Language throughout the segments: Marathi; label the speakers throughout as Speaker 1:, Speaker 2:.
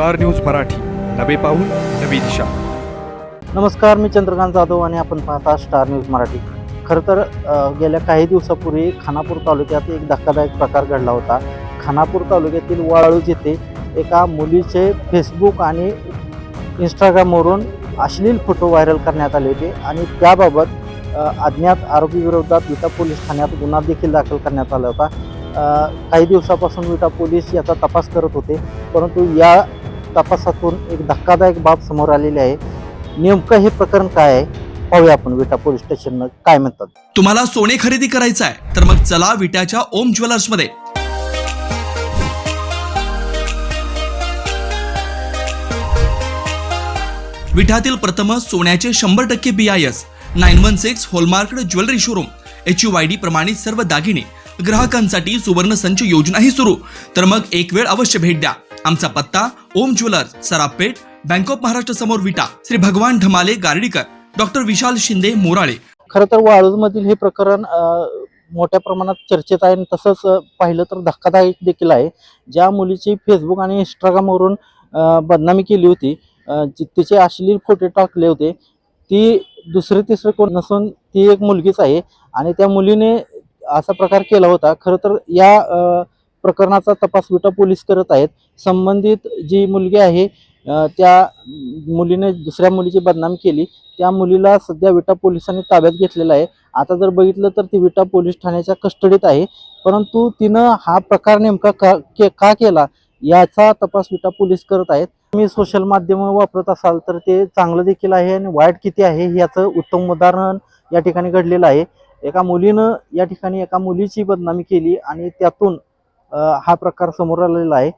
Speaker 1: Star news Marathi. नवे पाऊल नवी दिशा.
Speaker 2: नमस्कार मी चंद्रकांत जाधव आणि आपण पाहता स्टार न्यूज मराठी. खरं तर अ, गेल्या काही दिवसापूर्वी खानापूर तालुक्यात एक धक्कादायक प्रकार घडला होता. खानापूर तालुक्यातील वाळूज येथे एका मुलीचे फेसबुक आणि इंस्टाग्रामवरून अश्लील फोटो व्हायरल करण्यात आले होते आणि त्याबाबत अ, अज्ञात आरोपीविरोधात विटा पोलीस ठाण्यात गुन्हा देखील दाखल करण्यात आला होता. अ, काही दिवसापासून विटा पोलीस याचा तपास करत होते परंतु या तपासातून एक धक्कादायक बाब समोर आलेली आहे. नेमकं हे प्रकरण काय आहे? पाहूया आपण विटा पोलीस स्टेशन काय म्हणतात.
Speaker 3: तुम्हाला सोने खरेदी करायचं आहे तर मग चला विट्याच्या ओम ज्वेलर्समध्ये. विठातील प्रथम सोन्याचे शंभर टक्के B I S nine one six hallmarked jewellery showroom H U Y D प्रमाणित सर्व दागिने ग्राहकांसाठी सुवर्ण संच योजनाही सुरू. तर मग एक वेळ अवश्य भेट द्या. आमचा पत्ता Om Jewellers Sarafpeth Bank of Maharashtra समोर विटा श्री भगवान ढमाले गार्डीकर डॉक्टर विशाल शिंदे मोराळे.
Speaker 2: खरं तर वाळूज मधील हे प्रकरण मोठ्या प्रमाणात चर्चेत आहे आणि तसंच पाहिलं तर धक्कादायक देखील आहे. ज्या मुलीची फेसबुक आणि इंस्टाग्रामवरून बदनामी केली होती तिचे अश्लील फोटो टाकले होते ती दुसरे तिसरे कोण नसून ती एक मुलगीच आहे आणि त्या मुलीने असा प्रकार केला होता. खरं तर या प्रकरणाचा तपास विटा पोलीस करत आहेत. संबंधित जी मुलगी आहे त्या मुलीने दुसऱ्या मुलीची बदनाम केली. त्या मुलीला सध्या विटा पोलिसांनी ताब्यात घेतलेला आहे. आता जर बघितलं तर ती विटा पोलीस ठाण्याच्या कस्टडीत आहे. परंतु तिनं हा प्रकार नेमका का के- का केला याचा तपास विटा पोलीस करत आहेत. तुम्ही सोशल माध्यम वापरत असाल तर ते चांगलं देखील आहे आणि वाईट किती आहे याचं उत्तम उदाहरण या ठिकाणी घडलेलं आहे. एका मुलीनं या ठिकाणी एका मुलीची बदनामी केली आणि त्यातून हा प्रकार समोर आलेला आहे.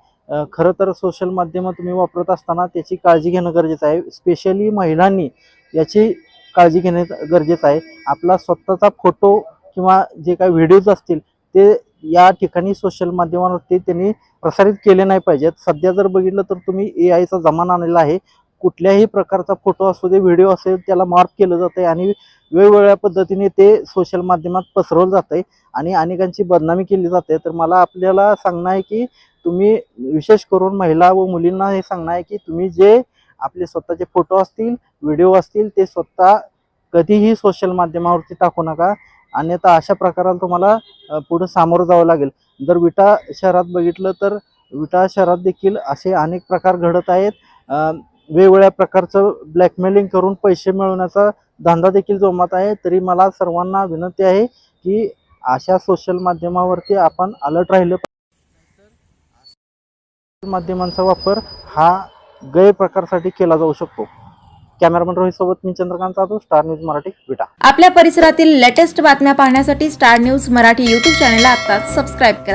Speaker 2: खरं तर सोशल माध्यम तुम्ही वापरत असताना त्याची काळजी घेणं गरजेचं आहे. स्पेशली महिलांनी याची काळजी घेणे गरजेचं आहे. आपला स्वतःचा फोटो किंवा जे काही व्हिडिओज असतील ते या ठिकाणी सोशल माध्यमावरती त्यांनी प्रसारित केले नाही पाहिजेत. सध्या जर बघितलं तर तुम्ही ए आयचा जमाना आलेला आहे. कुठल्याही प्रकारचा फोटो असू दे व्हिडिओ असेल त्याला मार्क केलं जातं आणि वेगवेगळ्या पद्धतीने ते सोशल माध्यमात पसरवलं जातं आणि अनेकांची बदनामी केली जाते. तर मला आपल्याला सांगणं आहे की तुम्ही विशेष करून महिला व मुलींना हे सांगणं आहे की तुम्ही जे आपले स्वतःचे फोटो असतील व्हिडिओ असतील ते स्वतः कधीही सोशल माध्यमावरती टाकू नका. अन्यथा अशा प्रकाराला तुम्हाला पुढे सामोरं जावं लागेल. जर विटा शहरात बघितलं तर विटा शहरात देखील असे अनेक प्रकार घडत आहेत. वेगवेगळ्या प्रकारचं ब्लॅकमेलिंग करून पैसे मिळवण्याचा धंदा देखील जोमात आहे. तरी मला सर्वांना विनंती आहे की अशा सोशल माध्यमावरती आपण अलर्ट राहिलं पाहिजे. माध्यमांचा वापर हा गैरप्रकारसाठी केला जाऊ शकतो. कॅमेरामन रोहित सोबत मी चंद्रकांत जाधव स्टार न्यूज मराठी विटा.
Speaker 4: आपल्या परिसरातील लेटेस्ट बातम्या पाहण्यासाठी स्टार न्यूज मराठी यूट्यूब चॅनलला आता सबस्क्राईब करा.